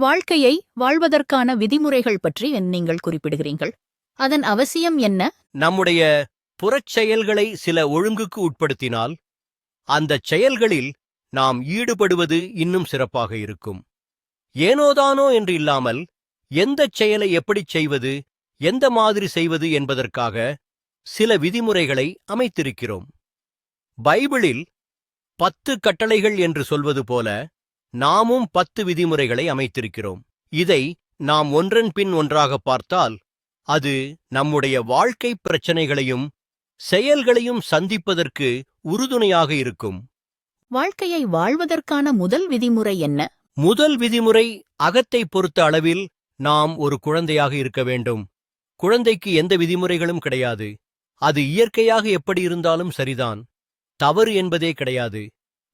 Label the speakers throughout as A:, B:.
A: வாழ்க்கையை வாழ்வதற்கான விதிமுறைகள் பற்றி நீங்கள் குறிப்பிடுகிறீர்கள். அதன் அவசியம் என்ன?
B: நம்முடைய புறச் செயல்களை சில ஒழுங்குக்கு உட்படுத்தினால் அந்தச் செயல்களில் நாம் ஈடுபடுவது இன்னும் சிறப்பாக இருக்கும். ஏனோதானோ என்று இல்லாமல் எந்தச் செயலை எப்படிச் செய்வது எந்த மாதிரி செய்வது என்பதற்காக சில விதிமுறைகளை அமைத்திருக்கிறோம். பைபிளில் பத்து கட்டளைகள் என்று சொல்வது போல நாமும் பத்து விதிமுறைகளை அமைத்திருக்கிறோம். இதை நாம் ஒன்றன் பின் ஒன்றாக பார்த்தால் அது நம்முடைய வாழ்க்கை பிரச்சனைகளையும் செயல்களையும் சந்திப்பதற்கு உறுதுணையாக இருக்கும்.
A: வாழ்க்கையை வாழ்வதற்கான முதல் விதிமுறை என்ன?
B: முதல் விதிமுறை அகத்தை பொறுத்த அளவில் நாம் ஒரு குழந்தையாக இருக்க வேண்டும். குழந்தைக்கு எந்த விதிமுறைகளும் கிடையாது. அது இயற்கையாக எப்படி இருந்தாலும் சரிதான். தவறு என்பதே கிடையாது.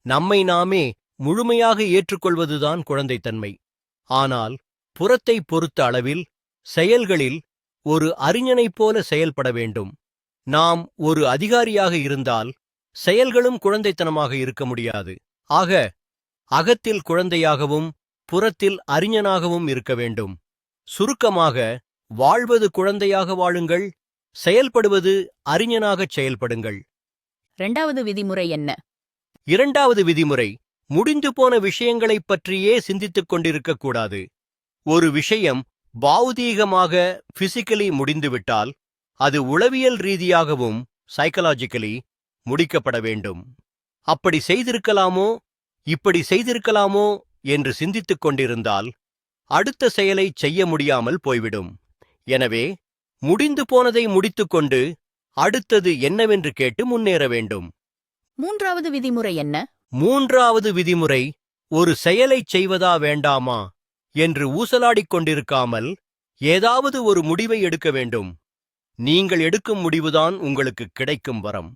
B: நம்மை நாமே முழுமையாக ஏற்றுக்கொள்வதுதான் குழந்தைத்தன்மை. ஆனால் புறத்தை பொறுத்த அளவில் செயல்களில் ஒரு அறிஞனைப் போல செயல்பட வேண்டும். நாம் ஒரு அதிகாரியாக இருந்தால் செயல்களும் குழந்தைத்தனமாக இருக்க முடியாது. ஆக அகத்தில் குழந்தையாகவும் புறத்தில் அறிஞனாகவும் இருக்க வேண்டும். சுருக்கமாக வாழ்வது குழந்தையாக வாழுங்கள் செயல்படுவது அறிஞனாகச் செயல்படுங்கள்.
A: இரண்டாவது விதிமுறை என்ன?
B: இரண்டாவது விதிமுறை முடிந்து போன விஷயங்களைப் பற்றியே சிந்தித்துக் கொண்டிருக்கக் கூடாது. ஒரு விஷயம் பௌதீகமாக பிசிக்கலி முடிந்துவிட்டால் அது உளவியல் ரீதியாகவும் சைக்கலாஜிக்கலி முடிக்கப்பட வேண்டும். அப்படி செய்திருக்கலாமோ இப்படி செய்திருக்கலாமோ என்று சிந்தித்துக் கொண்டிருந்தால் அடுத்த செயலை செய்ய முடியாமல் போய்விடும். எனவே முடிந்து போனதை முடித்துக்கொண்டு அடுத்தது என்னவென்று கேட்டு முன்னேற வேண்டும்.
A: மூன்றாவது விதிமுறை என்ன?
B: மூன்றாவது விதிமுறை ஒரு செயலைச் செய்வதா வேண்டாமா? என்று ஊசலாடிக் கொண்டிருக்காமல் ஏதாவது ஒரு முடிவை எடுக்க வேண்டும். நீங்கள் எடுக்கும் முடிவுதான் உங்களுக்கு கிடைக்கும் வரம்.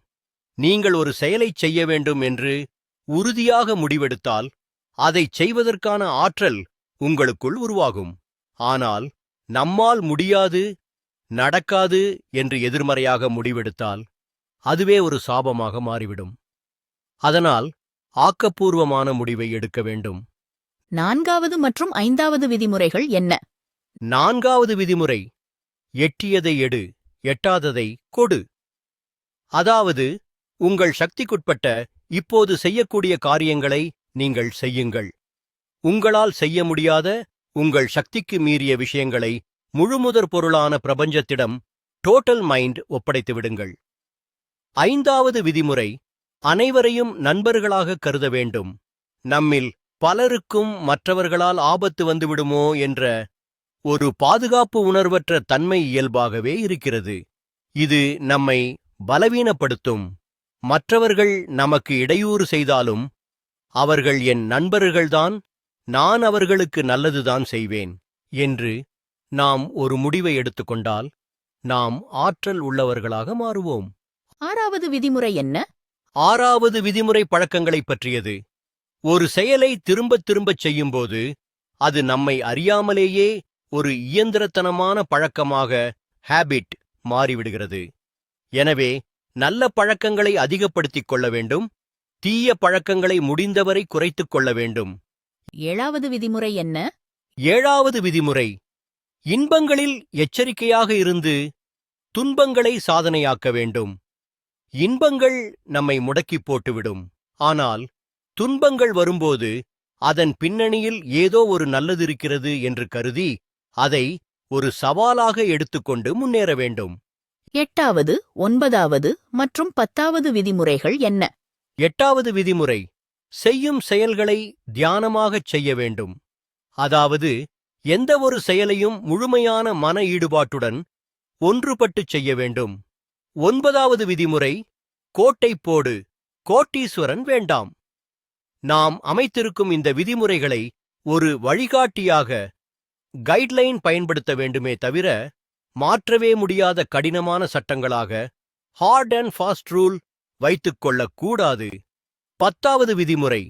B: நீங்கள் ஒரு செயலைச் செய்ய வேண்டும் என்று உறுதியாக முடிவெடுத்தால் அதைச் செய்வதற்கான ஆற்றல் உங்களுக்குள் உருவாகும். ஆனால் நம்மால் முடியாது நடக்காது என்று எதிர்மறையாக முடிவெடுத்தால் அதுவே ஒரு சாபமாக மாறிவிடும். அதனால் ஆக்கப்பூர்வமான முடிவை எடுக்க வேண்டும்.
A: நான்காவது மற்றும் ஐந்தாவது விதிமுறைகள் என்ன?
B: நான்காவது விதிமுறை எட்டியதை எடு எட்டாததை கொடு. அதாவது உங்கள் சக்திக்குட்பட்ட இப்போது செய்யக்கூடிய காரியங்களை நீங்கள் செய்யுங்கள். உங்களால் செய்ய முடியாத உங்கள் சக்திக்கு மீறிய விஷயங்களை முழுமுதற் பொருளான பிரபஞ்சத்திடம் டோட்டல் மைண்ட் ஒப்படைத்து விடுங்கள். ஐந்தாவது விதிமுறை அனைவரையும் நண்பர்களாக கருத வேண்டும். நம்மில் பலருக்கும் மற்றவர்களால் ஆபத்து வந்துவிடுமோ என்ற ஒரு பாதுகாப்பு உணர்வற்ற தன்மை இயல்பாகவே இருக்கிறது. இது நம்மை பலவீனப்படுத்தும். மற்றவர்கள் நமக்கு இடையூறு செய்தாலும் அவர்கள் என் நண்பர்கள்தான் நான் அவர்களுக்கு நல்லதுதான் செய்வேன் என்று நாம் ஒரு முடிவை எடுத்துக்கொண்டால் நாம் ஆற்றல் உள்ளவர்களாக மாறுவோம்.
A: ஆறாவது விதிமுறை என்ன?
B: ஆறாவது விதிமுறை பழக்கங்களைப் பற்றியது. ஒரு செயலை திரும்பத் திரும்பச் செய்யும்போது அது நம்மை அறியாமலேயே ஒரு இயந்திரத்தனமான பழக்கமாக ஹேபிட் மாறிவிடுகிறது. எனவே நல்ல பழக்கங்களை அதிகப்படுத்திக் கொள்ள வேண்டும் தீய பழக்கங்களை முடிந்தவரை குறைத்துக் கொள்ள வேண்டும்.
A: ஏழாவது விதிமுறை என்ன?
B: ஏழாவது விதிமுறை இன்பங்களில் எச்சரிக்கையாக இருந்து துன்பங்களை சாதனையாக்க வேண்டும். இன்பங்கள் நம்மை முடக்கிப் போட்டுவிடும். ஆனால் துன்பங்கள் வரும்போது அதன் பின்னணியில் ஏதோ ஒரு நல்லது இருக்கிறது என்று கருதி அதை ஒரு சவாலாக எடுத்துக்கொண்டு முன்னேற வேண்டும்.
A: எட்டாவது ஒன்பதாவது மற்றும் பத்தாவது விதிமுறைகள் என்ன?
B: எட்டாவது விதிமுறை செய்யும் செயல்களை தியானமாகச் செய்ய வேண்டும். அதாவது எந்த ஒரு செயலையும் முழுமையான மன ஈடுபாட்டுடன் ஒன்றுபட்டுச் செய்ய வேண்டும். ஒன்பதாவது விதிமுறை கோட்டை போடு. கோட்டீஸ்வரன் வேண்டாம். நாம் அமைத்திருக்கும் இந்த விதிமுறைகளை ஒரு வழிகாட்டியாக கைட்லைன் பயன்படுத்த வேண்டுமே தவிர மாற்றவே முடியாத கடினமான சட்டங்களாக ஹார்ட் அண்ட் ஃபாஸ்ட் ரூல் வைத்துக் கொள்ளக் கூடாது பத்தாவது விதிமுறை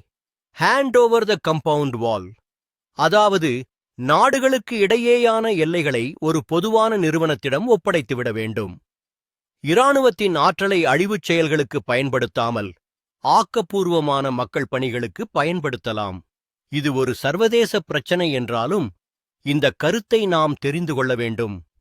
B: hand over the compound wall அதாவது நாடுகளுக்கு இடையேயான எல்லைகளை ஒரு பொதுவான நிறுவனத்திடம் ஒப்படைத்துவிட வேண்டும். இராணுவத்தின் ஆற்றலை அழிவுச் செயல்களுக்கு பயன்படுத்தாமல் ஆக்கப்பூர்வமான மக்கள் பணிகளுக்கு பயன்படுத்தலாம். இது ஒரு சர்வதேச பிரச்சனை என்றாலும் இந்த கருத்தை நாம் தெரிந்து கொள்ள வேண்டும்.